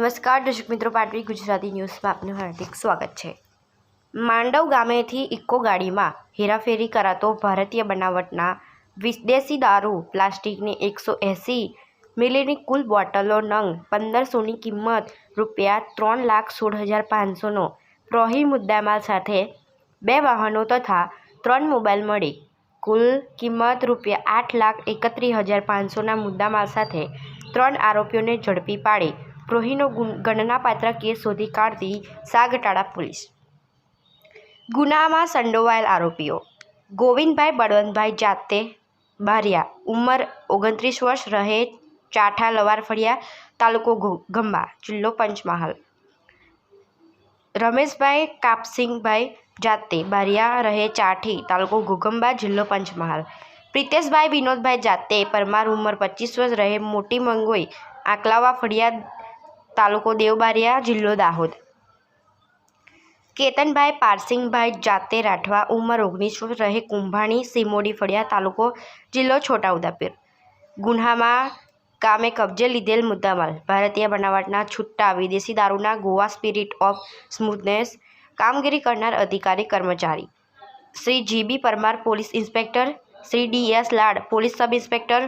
નમસ્કાર, દર્શક મિત્રો પાટવી ગુજરાતી ન્યૂઝમાં આપનું હાર્દિક સ્વાગત છે. માંડવ ગામેથી ઇકો ગાડીમાં હેરાફેરી કરાતો ભારતીય બનાવટના વિદેશી દારૂ, પ્લાસ્ટિકની એકસો એંસી મિલીની કુલ બોટલો નંગ પંદરસોની કિંમત રૂપિયા ત્રણ લાખ સોળ હજાર પાંચસોનો પ્રોહી મુદ્દામાલ સાથે બે વાહનો તથા ત્રણ મોબાઈલ મળી. કુલ કિંમત રૂપિયા આઠ લાખ એકત્રીસ હજાર પાંચસોના મુદ્દામાલ સાથે ત્રણ આરોપીઓને ઝડપી પાડી પ્રોહીનો ગુન- ગણનાપાત્ર કેસ શોધી કાઢતી સાગટાળા પોલીસ. ગુનામાં સંડોવાયેલ આરોપીઓ. ગોવિંદભાઈ બળવંતભાઈ જાતે બારિયા. ઉંમર ઓગણત્રીસ વર્ષ, રહે ચાઠા લવારફળિયા તાલુકો ગંબા જિલ્લો પંચમહાલ. રમેશભાઈ કાપસિંગભાઈ જાતે બારિયા, રહે ચાઠી, તાલુકો ઘોગંબા જિલ્લો પંચમહાલ. પ્રિતેશભાઈ વિનોદભાઈ જાતે પરમાર ઉંમર પચીસ વર્ષ, રહે મોટી મંગોઈ, આંકલાવા ફળિયા તાલુકો દેવબારિયા, જિલ્લો દાહોદ. કેતનભાઈ પારસિંગભાઈ જાતે રાઠવા ઉંમર ઓગણીસ રહે કુંભાણી, સિમોડી ફળિયા તાલુકો જિલ્લો છોટાઉદેપુર. ગુન્હામાં કામે કબજે લીધેલ મુદ્દામાલ. ભારતીય બનાવટના છુટ્ટા વિદેશી દારૂના ગોવા સ્પિરિટ ઓફ સ્મૂથનેસ કામગીરી કરનાર અધિકારી કર્મચારી. Shri GB Parmar police inspector, Shri D S Lad police sub inspector,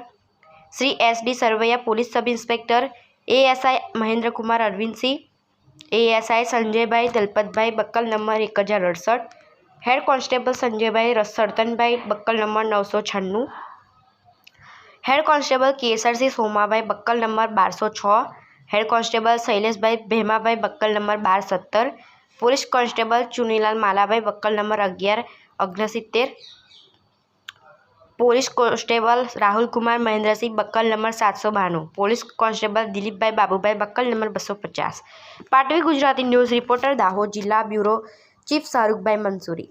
Shri S D Sarvaiya police sub inspector ASI Mahendrakumar Arvindsinh ASI Sanjaybhai Dalpatbhai buckle number એક હજાર અડસઠ, હેડ કોન્સ્ટેબલ સંજયભાઈ સર્તનભાઈ બક્કલ number નવસો છન્નું, head constable Kesarsinh Somabhai buckle number બારસો છ, head constable શૈલેષભાઈ Bhemabhai બક્કલ number બાર સત્તર, police constable Chunilal Malabhai buckle number અગિયાર ઓગણસિત્તેર police constable Rahulkumar Mahendrasinh, buckle number સાતસો બાણું. Police constable Dilipbhai Babubhai, buckle number બસો પચાસ. પાટવી ગુજરાતી ન્યૂઝ રિપોર્ટર દાહોદ જિલ્લા બ્યુરો ચીફ શાહરૂખભાઈ મંસૂરી.